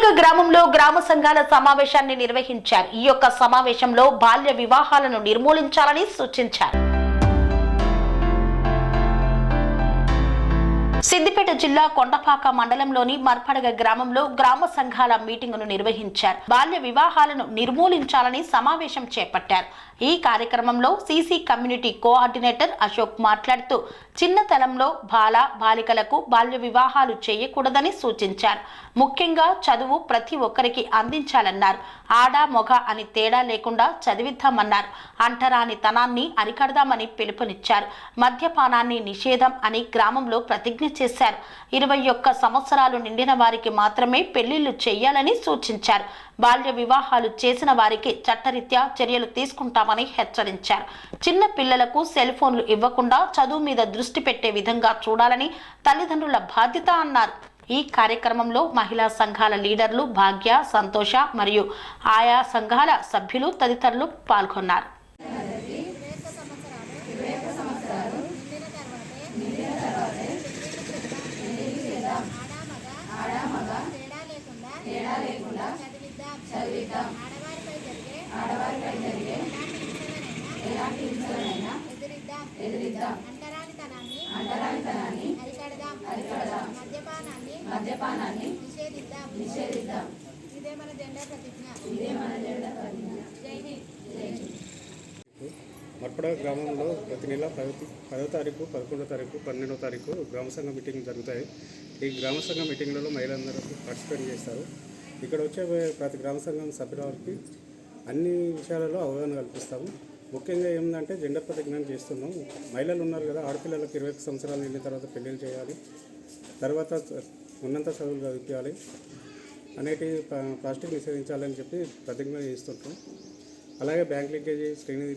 కనక గ్రామంలో గ్రామ సంఘాల సమావేశాన్ని నిర్వహించారు ఈ యొక్క సమావేశంలో బాల్య వివాహాలను నిర్మూలించాలని సూచించారు సిద్దిపేట జిల్లా కొండపాక మండలంలోని మర్పడగ గ్రామంలో గ్రామ సంఘాల మీటింగును నిర్వహించారు బాల్య వివాహాలను నిర్మూలించాలని సమావేశం చేపట్టారు ఈ కార్యక్రమంలో సీసీ కమ్యూనిటీ కోఆర్డినేటర్ అశోక్ మాట్లాడుతూ చిన్నతనంలో బాల బాలికలకు బాల్య వివాహాలు చేయకూడదని సూచించారు ముఖ్యంగా చదువు ప్రతి ఒక్కరికి అందించాలన్నారు ఆడ మొగ అని తేడా లేకుండా చదివిద్దామన్నారు అంటరాని తనాన్ని అరికడదామని పిలుపునిచ్చారు మద్యపానాన్ని నిషేధం అని గ్రామంలో ప్రతిజ్ఞ బదిలీ చేశారు ఇరవై ఒక్క సంవత్సరాలు నిండిన వారికి మాత్రమే పెళ్లిళ్లు చేయాలని సూచించారు బాల్య వివాహాలు చేసిన వారికి చట్టరీత్యా చర్యలు తీసుకుంటామని హెచ్చరించారు చిన్న పిల్లలకు సెల్ ఫోన్లు ఇవ్వకుండా చదువు మీద దృష్టి పెట్టే విధంగా చూడాలని తల్లిదండ్రుల బాధ్యత అన్నారు ఈ కార్యక్రమంలో మహిళా సంఘాల లీడర్లు భాగ్య సంతోష మరియు ఆయా సంఘాల సభ్యులు తదితరులు పాల్గొన్నారు హింసలైనా మర్పడ గ్రామంలో ప్రతి నెల పది పదో తారీఖు పదకొండో తారీఖు పన్నెండో తారీఖు గ్రామ సంఘ మీటింగ్ జరుగుతాయి ఈ గ్రామ సంఘ మీటింగ్లలో మహిళలందరూ పార్టిసిపేట్ చేస్తారు ఇక్కడ వచ్చే ప్రతి గ్రామ సంఘం సభ్యుల వారికి అన్ని విషయాలలో అవగాహన కల్పిస్తాము ముఖ్యంగా ఏముందంటే జెండర్ ప్రతిజ్ఞానం చేస్తున్నాం మహిళలు ఉన్నారు కదా ఆడపిల్లలకు ఇరవై సంవత్సరాలు వెళ్ళిన తర్వాత పెళ్ళిళ్ళు చేయాలి తర్వాత ఉన్నంత చదువులు చదివించాలి అనేటి ప్లాస్టిక్ నిషేధించాలని చెప్పి ప్రతిజ్ఞ చేస్తుంటాం అలాగే bank leakage Srinidhi